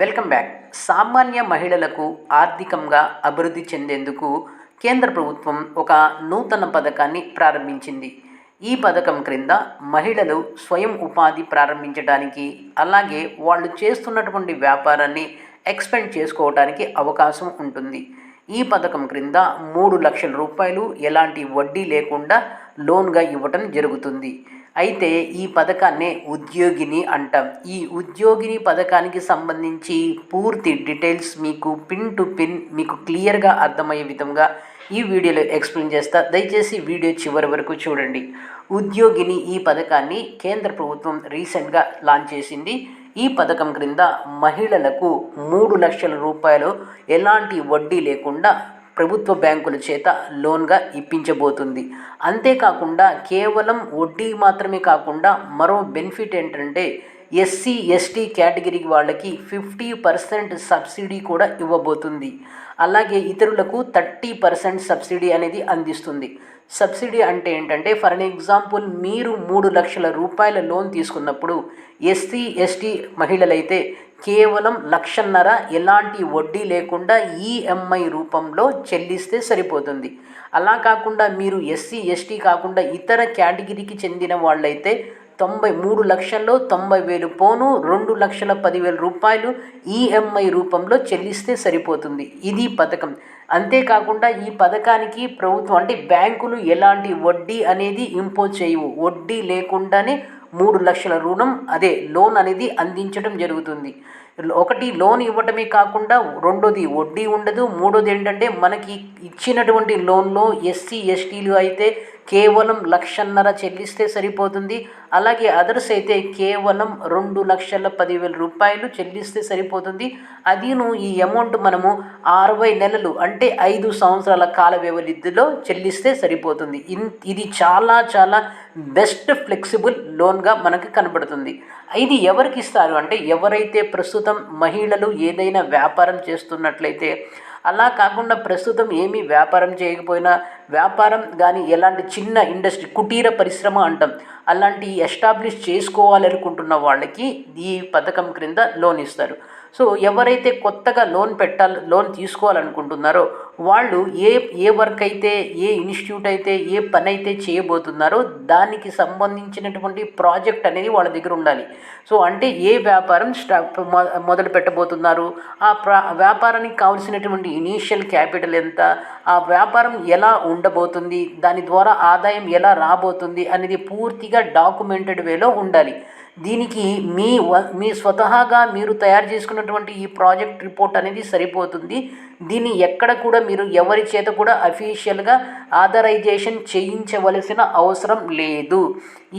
Welcome back. సామాన్య మహిళలకు ఆర్థికంగా అభివృద్ధి చెందేందుకు కేంద్ర ప్రభుత్వం ఒక నూతన పథకాన్ని ప్రారంభించింది. ఈ పథకం క్రింద మహిళలు స్వయం ఉపాధి ప్రారంభించడానికి అలాగే వాళ్ళు చేస్తున్నటువంటి వ్యాపారాన్ని ఎక్స్పెండ్ చేసుకోవడానికి అవకాశం ఉంటుంది. ఈ పథకం క్రింద మూడు లక్షల రూపాయలు ఎలాంటి వడ్డీ లేకుండా లోన్గా ఇవ్వటం జరుగుతుంది. అయితే ఈ పథకాన్నే ఉద్యోగిని అంటాం. ఈ ఉద్యోగిని పథకానికి సంబంధించి పూర్తి డీటెయిల్స్ మీకు పిన్ టు పిన్ మీకు క్లియర్గా అర్థమయ్యే విధంగా ఈ వీడియోలో ఎక్స్ప్లెయిన్ చేస్తా. దయచేసి వీడియో చివరి వరకు చూడండి. ఉద్యోగిని ఈ పథకాన్ని కేంద్ర ప్రభుత్వం రీసెంట్గా లాంచ్ చేసింది. ఈ పథకం క్రింద మహిళలకు మూడు లక్షల రూపాయలు ఎలాంటి వడ్డీ లేకుండా ప్రభుత్వ బ్యాంకుల చేత లోన్గా ఇప్పించబోతుంది. అంతేకాకుండా కేవలం వడ్డీ మాత్రమే కాకుండా మరో బెనిఫిట్ ఏంటంటే ఎస్సీ ఎస్టీ కేటగిరీ వాళ్ళకి ఫిఫ్టీ పర్సెంట్ సబ్సిడీ కూడా ఇవ్వబోతుంది. అలాగే ఇతరులకు థర్టీ పర్సెంట్ సబ్సిడీ అనేది అందిస్తుంది. సబ్సిడీ అంటే ఏంటంటే ఫర్ అన్ ఎగ్జాంపుల్ మీరు మూడు లక్షల రూపాయల లోన్ తీసుకున్నప్పుడు ఎస్సీ ఎస్టీ మహిళలైతే కేవలం లక్షన్నర ఎలాంటి వడ్డీ లేకుండా ఈఎంఐ రూపంలో చెల్లిస్తే సరిపోతుంది. అలా కాకుండా మీరు ఎస్సీ ఎస్టీ కాకుండా ఇతర కేటగిరీకి చెందిన వాళ్ళైతే తొంభై మూడు లక్షల్లో తొంభై వేలు పోను రెండు లక్షల పదివేల రూపాయలు ఈఎంఐ రూపంలో చెల్లిస్తే సరిపోతుంది. ఇది పథకం. అంతేకాకుండా ఈ పథకానికి ప్రభుత్వం అంటే బ్యాంకులు ఎలాంటి వడ్డీ అనేది ఇంపోజ్ చేయవు. వడ్డీ లేకుండానే మూడు లక్షల రుణం అదే లోన్ అనేది అందించడం జరుగుతుంది. ఒకటి లోన్ ఇవ్వటమే కాకుండా రెండోది వడ్డీ ఉండదు. మూడోది ఏంటంటే మనకి ఇచ్చినటువంటి లోన్లో ఎస్సీ ఎస్టీలు అయితే కేవలం లక్షన్నర చెల్లిస్తే సరిపోతుంది. అలాగే అదర్స్ అయితే కేవలం రెండు లక్షల పదివేల రూపాయలు చెల్లిస్తే సరిపోతుంది. అదీను ఈ అమౌంట్ మనము అరవై నెలలు అంటే ఐదు సంవత్సరాల కాల వ్యవధిలో చెల్లిస్తే సరిపోతుంది. ఇన్ ఇది చాలా చాలా బెస్ట్ ఫ్లెక్సిబుల్ లోన్గా మనకు కనబడుతుంది. ఇది ఎవరికి ఇస్తారు? అంటే ఎవరైతే ప్రస్తుతం మహిళలు ఏదైనా వ్యాపారం చేస్తున్నట్లయితే అలా కాకుండా ప్రస్తుతం ఏమీ వ్యాపారం చేయకపోయినా వ్యాపారం కానీ ఎలాంటి చిన్న ఇండస్ట్రీ కుటీర పరిశ్రమ అంటాం అలాంటి ఎస్టాబ్లిష్ చేసుకోవాలనుకుంటున్న వాళ్ళకి ఈ పథకం క్రింద లోన్ ఇస్తారు. సో ఎవరైతే కొత్తగా లోన్ పెట్టాలి లోన్ తీసుకోవాలనుకుంటున్నారో వాళ్ళు ఏ ఏ వర్క్ అయితే ఏ ఇన్స్టిట్యూట్ అయితే ఏ పని అయితే చేయబోతున్నారో దానికి సంబంధించినటువంటి ప్రాజెక్ట్ అనేది వాళ్ళ దగ్గర ఉండాలి. సో అంటే ఏ వ్యాపారం స్టా మొదలు పెట్టబోతున్నారు ఆ ప్రా వ్యాపారానికి కావాల్సినటువంటి ఇనీషియల్ క్యాపిటల్ ఎంత ఆ వ్యాపారం ఎలా ఉండబోతుంది దాని ద్వారా ఆదాయం ఎలా రాబోతుంది అనేది పూర్తిగా డాక్యుమెంటెడ్ వేలో ఉండాలి. దీనికి మీ మీ స్వతహాగా మీరు తయారు చేసుకున్నటువంటి ఈ ప్రాజెక్ట్ రిపోర్ట్ అనేది సరిపోతుంది. దీన్ని ఎక్కడ కూడా మీరు ఎవరి చేత కూడా అఫీషియల్గా ఆథరైజేషన్ చేయించవలసిన అవసరం లేదు.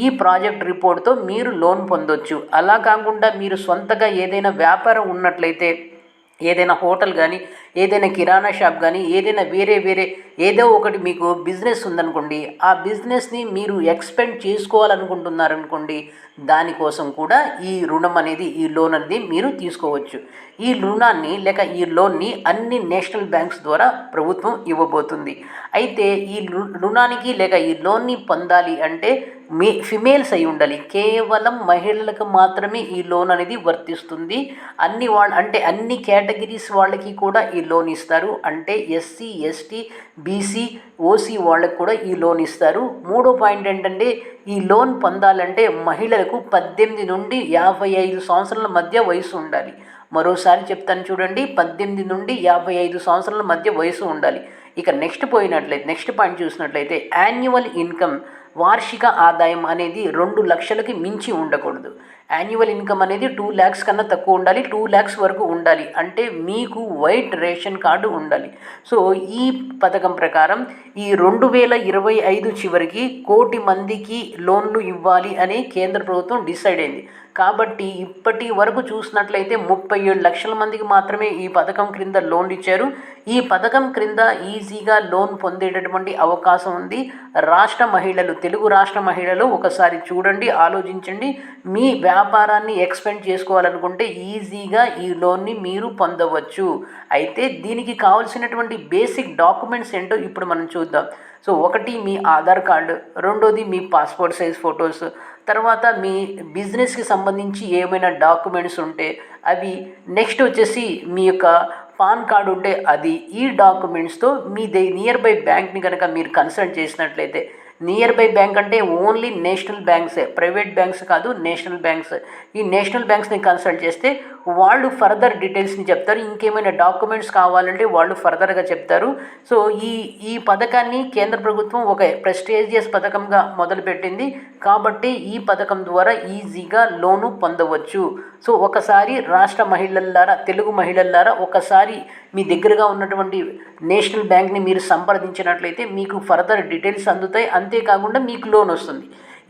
ఈ ప్రాజెక్ట్ రిపోర్ట్తో మీరు లోన్ పొందొచ్చు. అలా కాకుండా మీరు సొంతగా ఏదైనా వ్యాపారం ఉన్నట్లయితే ఏదైనా హోటల్ కానీ ఏదైనా కిరాణా షాప్ కానీ ఏదైనా వేరే వేరే ఏదో ఒకటి మీకు బిజినెస్ ఉందనుకోండి ఆ బిజినెస్ని మీరు ఎక్స్పెండ్ చేసుకోవాలనుకుంటున్నారనుకోండి దానికోసం కూడా ఈ రుణం అనేది ఈ లోన్ అనేది మీరు తీసుకోవచ్చు. ఈ రుణాన్ని లేక ఈ లోన్ని అన్ని నేషనల్ బ్యాంక్స్ ద్వారా ప్రభుత్వం ఇవ్వబోతుంది. అయితే ఈ రుణానికి లేక ఈ లోన్ని పొందాలి అంటే మీ ఫిమేల్స్ అయి ఉండాలి. కేవలం మహిళలకు మాత్రమే ఈ లోన్ అనేది వర్తిస్తుంది. అన్ని వాళ్ళ అంటే అన్ని కేటగిరీస్ వాళ్ళకి కూడా ఈ లోన్ ఇస్తారు అంటే ఎస్సీ ఎస్టీ బీసీ ఓసీ వాళ్ళకు కూడా ఈ లోన్ ఇస్తారు మూడో పాయింట్ ఏంటంటే ఈ లోన్ పొందాలంటే మహిళలకు పద్దెనిమిది నుండి యాభై ఐదు సంవత్సరాల మధ్య వయసు ఉండాలి. మరోసారి చెప్తాను చూడండి పద్దెనిమిది నుండి యాభై ఐదు సంవత్సరాల మధ్య వయసు ఉండాలి. ఇక నెక్స్ట్ పోయినట్లయితే నెక్స్ట్ పాయింట్ చూసినట్లయితే యాన్యువల్ ఇన్కమ్ వార్షిక ఆదాయం అనేది రెండు లక్షలకి మించి ఉండకూడదు. యాన్యువల్ ఇన్కమ్ అనేది టూ ల్యాక్స్ కన్నా తక్కువ ఉండాలి టూ ల్యాక్స్ వరకు ఉండాలి. అంటే మీకు వైట్ రేషన్ కార్డు ఉండాలి. సో ఈ పథకం ప్రకారం ఈ రెండు వేల ఇరవై ఐదు చివరికి కోటి మందికి లోన్లు ఇవ్వాలి అని కేంద్ర ప్రభుత్వం డిసైడ్ అయింది. కాబట్టి ఇప్పటి వరకు చూసినట్లయితే ముప్పై ఏడు లక్షల మందికి మాత్రమే ఈ పథకం క్రింద లోన్లు ఇచ్చారు. ఈ పథకం క్రింద ఈజీగా లోన్ పొందేటటువంటి అవకాశం ఉంది. రాష్ట్ర మహిళలు తెలుగు రాష్ట్ర మహిళలు ఒకసారి చూడండి ఆలోచించండి. మీ వ్యాపారాన్ని ఎక్స్పెండ్ చేసుకోవాలనుకుంటే ఈజీగా ఈ లోన్ని మీరు పొందవచ్చు. అయితే దీనికి కావాల్సినటువంటి బేసిక్ డాక్యుమెంట్స్ ఏంటో ఇప్పుడు మనం చూద్దాం. సో ఒకటి మీ ఆధార్ కార్డు రెండోది మీ పాస్పోర్ట్ సైజ్ ఫొటోస్ తర్వాత మీ బిజినెస్కి సంబంధించి ఏమైనా డాక్యుమెంట్స్ ఉంటే అవి నెక్స్ట్ వచ్చేసి మీ యొక్క పాన్ కార్డు ఉంటే అది ఈ డాక్యుమెంట్స్తో మీ దే నియర్ బై బ్యాంక్ని కనుక మీరు కన్సల్ట్ చేసినట్లయితే నియర్ బై బ్యాంక్ అంటే ఓన్లీ నేషనల్ బ్యాంక్సే ప్రైవేట్ బ్యాంక్స్ కాదు నేషనల్ బ్యాంక్స్ ఈ నేషనల్ బ్యాంక్స్ని కన్సల్ట్ చేస్తే వాళ్ళు ఫర్దర్ డీటెయిల్స్ని చెప్తారు. ఇంకేమైనా డాక్యుమెంట్స్ కావాలంటే వాళ్ళు ఫర్దర్గా చెప్తారు. సో ఈ ఈ పథకాన్ని కేంద్ర ప్రభుత్వం ఒక ప్రెస్టేజియస్ పథకంగా మొదలుపెట్టింది. కాబట్టి ఈ పథకం ద్వారా ఈజీగా లోను పొందవచ్చు. సో ఒకసారి రాష్ట్ర మహిళల్లారా తెలుగు మహిళలారా ఒకసారి మీ దగ్గరగా ఉన్నటువంటి నేషనల్ బ్యాంక్ని మీరు సంప్రదించినట్లయితే మీకు ఫర్దర్ డీటెయిల్స్ అందుతాయి. అంతేకాకుండా మీకు లోన్ వస్తుంది.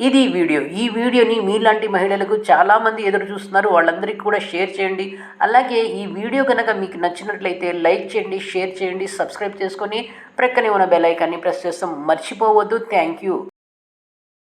ఇది వీడియో. ఈ వీడియోని మీలాంటి మహిళలకు చాలామంది ఎదురు చూస్తున్నారు. వాళ్ళందరికీ కూడా షేర్ చేయండి. అలాగే ఈ వీడియో కనుక మీకు నచ్చినట్లయితే లైక్ చేయండి షేర్ చేయండి సబ్స్క్రైబ్ చేసుకొని ప్రక్కనే ఉన్న బెల్ ఐకాన్ని ప్రెస్ చేస్తాం. మర్చిపోవద్దు. Thank you.